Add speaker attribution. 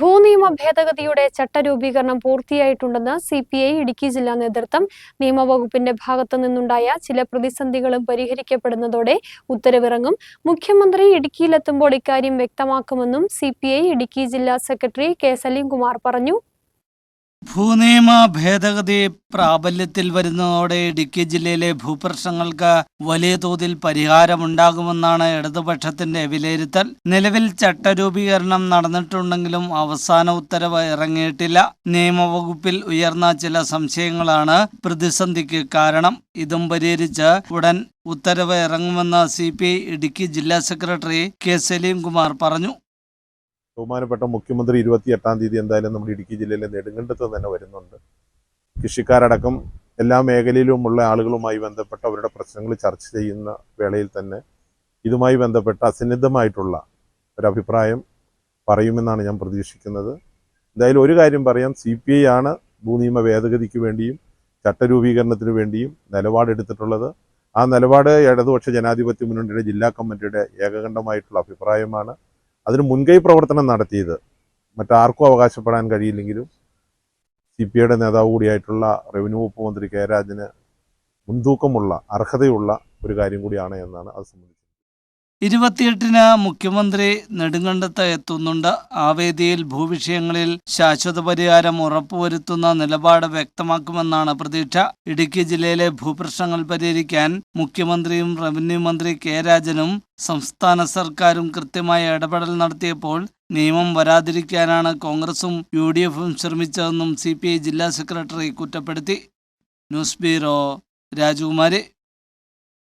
Speaker 1: ഭൂനിയമ ഭേദഗതിയുടെ ചട്ടരൂപീകരണം പൂർത്തിയായിട്ടുണ്ടെന്ന് സി പി ഐ ഇടുക്കി ജില്ലാ നേതൃത്വം നിയമവകുപ്പിന്റെ ഭാഗത്തു നിന്നുണ്ടായ ചില പ്രതിസന്ധികളും പരിഹരിക്കപ്പെടുന്നതോടെ ഉത്തരവിറങ്ങും. മുഖ്യമന്ത്രി ഇടുക്കിയിലെത്തുമ്പോൾ ഇക്കാര്യം വ്യക്തമാക്കുമെന്നും സി ഇടുക്കി ജില്ലാ സെക്രട്ടറി കെ സലീംകുമാർ പറഞ്ഞു.
Speaker 2: ഭൂനിയമ ഭേദഗതി പ്രാബല്യത്തിൽ വരുന്നതോടെ ഇടുക്കി ജില്ലയിലെ ഭൂപ്രശ്നങ്ങൾക്ക് വലിയ തോതിൽ പരിഹാരമുണ്ടാകുമെന്നാണ് ഇടതുപക്ഷത്തിന്റെ വിലയിരുത്തൽ. നിലവിൽ ചട്ടരൂപീകരണം നടന്നിട്ടുണ്ടെങ്കിലും അവസാന ഉത്തരവ് ഇറങ്ങിയിട്ടില്ല. നിയമവകുപ്പിൽ ഉയർന്ന ചില സംശയങ്ങളാണ് പ്രതിസന്ധിക്ക് കാരണം. ഇതും പരിഹരിച്ച് ഉടൻ ഉത്തരവ് ഇറങ്ങുമെന്ന് സി ഇടുക്കി ജില്ലാ സെക്രട്ടറി കെ സലീം കുമാർ പറഞ്ഞു.
Speaker 3: ബഹുമാനപ്പെട്ട മുഖ്യമന്ത്രി ഇരുപത്തി എട്ടാം തീയതി എന്തായാലും നമ്മുടെ ഇടുക്കി ജില്ലയിലെ നെടുങ്കണ്ടത്ത് തന്നെ വരുന്നുണ്ട്. കൃഷിക്കാരടക്കം എല്ലാ മേഖലയിലുമുള്ള ആളുകളുമായി ബന്ധപ്പെട്ട അവരുടെ പ്രശ്നങ്ങൾ ചർച്ച ചെയ്യുന്ന വേളയിൽ തന്നെ ഇതുമായി ബന്ധപ്പെട്ട അസന്നിഗ്ധമായിട്ടുള്ള ഒരഭിപ്രായം പറയുമെന്നാണ് ഞാൻ പ്രതീക്ഷിക്കുന്നത്. എന്തായാലും ഒരു കാര്യം പറയാം സി പി ഐ ആണ് ഭൂനിയമ ഭേദഗതിക്ക് വേണ്ടിയും ചട്ടരൂപീകരണത്തിന് വേണ്ടിയും നിലപാടെടുത്തിട്ടുള്ളത്. ആ നിലപാട് ഇടതുപക്ഷ ജനാധിപത്യ മുന്നണിയുടെ ജില്ലാ കമ്മിറ്റിയുടെ ഏകകണ്ഠമായിട്ടുള്ള അഭിപ്രായമാണ്. അതിന് മുൻകൈ പ്രവർത്തനം നടത്തിയത്. മറ്റാർക്കും അവകാശപ്പെടാൻ കഴിയില്ലെങ്കിലും സി പി ഐയുടെ നേതാവ് കൂടിയായിട്ടുള്ള റവന്യൂ വകുപ്പ് മന്ത്രി കെ രാജന് മുൻതൂക്കമുള്ള അർഹതയുള്ള ഒരു കാര്യം കൂടിയാണ് എന്നാണ് അത് സംബന്ധിച്ചത്.
Speaker 2: ഇരുപത്തിയെട്ടിന് മുഖ്യമന്ത്രി നെടുങ്കണ്ടത്ത് എത്തുന്നുണ്ട്. ആ വേദിയിൽ ഭൂവിഷയങ്ങളിൽ ശാശ്വത പരിഹാരം ഉറപ്പുവരുത്തുന്ന നിലപാട് വ്യക്തമാക്കുമെന്നാണ് പ്രതീക്ഷ. ഇടുക്കി ജില്ലയിലെ ഭൂപ്രശ്നങ്ങൾ പരിഹരിക്കാൻ മുഖ്യമന്ത്രിയും റവന്യൂ മന്ത്രി കെ രാജനും സംസ്ഥാന സർക്കാരും കൃത്യമായ ഇടപെടൽ നടത്തിയപ്പോൾ നിയമം വരാതിരിക്കാനാണ് കോൺഗ്രസും യു ഡി എഫും ശ്രമിച്ചതെന്നും സി പി ഐ ജില്ലാ സെക്രട്ടറി കുറ്റപ്പെടുത്തി. News bureau Rajakumari.